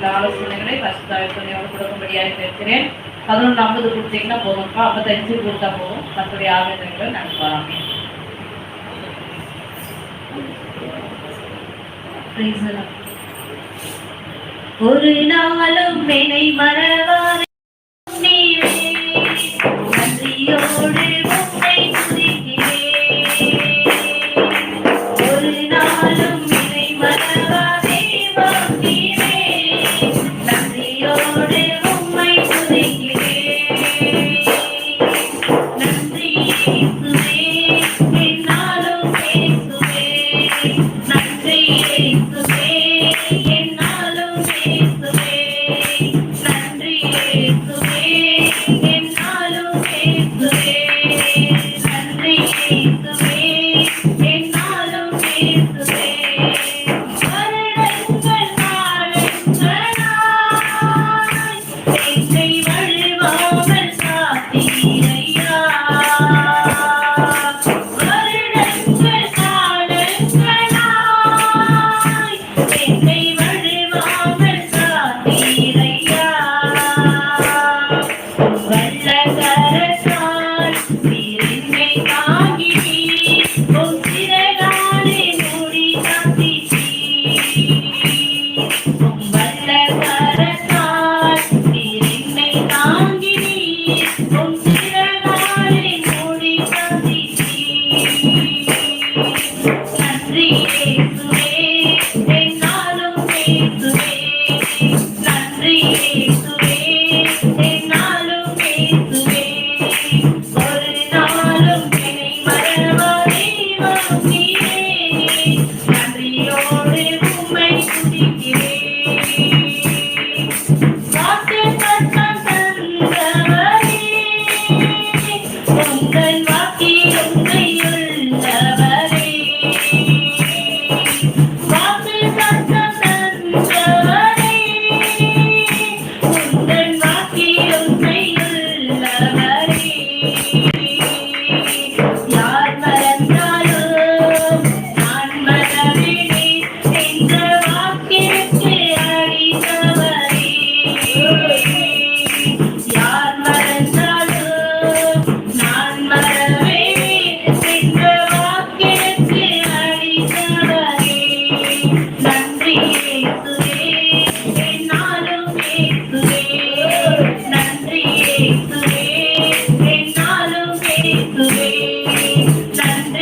சில ஆலோசனைகளை பரிசுத்தாய்த்தனையோடு கொடுக்கும்படியாக கேட்கிறேன் பதினொன்று ஐம்பது கொடுத்தீங்கன்னா போதும்ப்பா ஐம்பத்தஞ்சு கொடுத்தா போதும். தன்னுடைய ஆவேதனைகளை நாங்கள் வராமே ஒரு நாளும் என்னை மறவாத. Bye.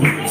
Gracias.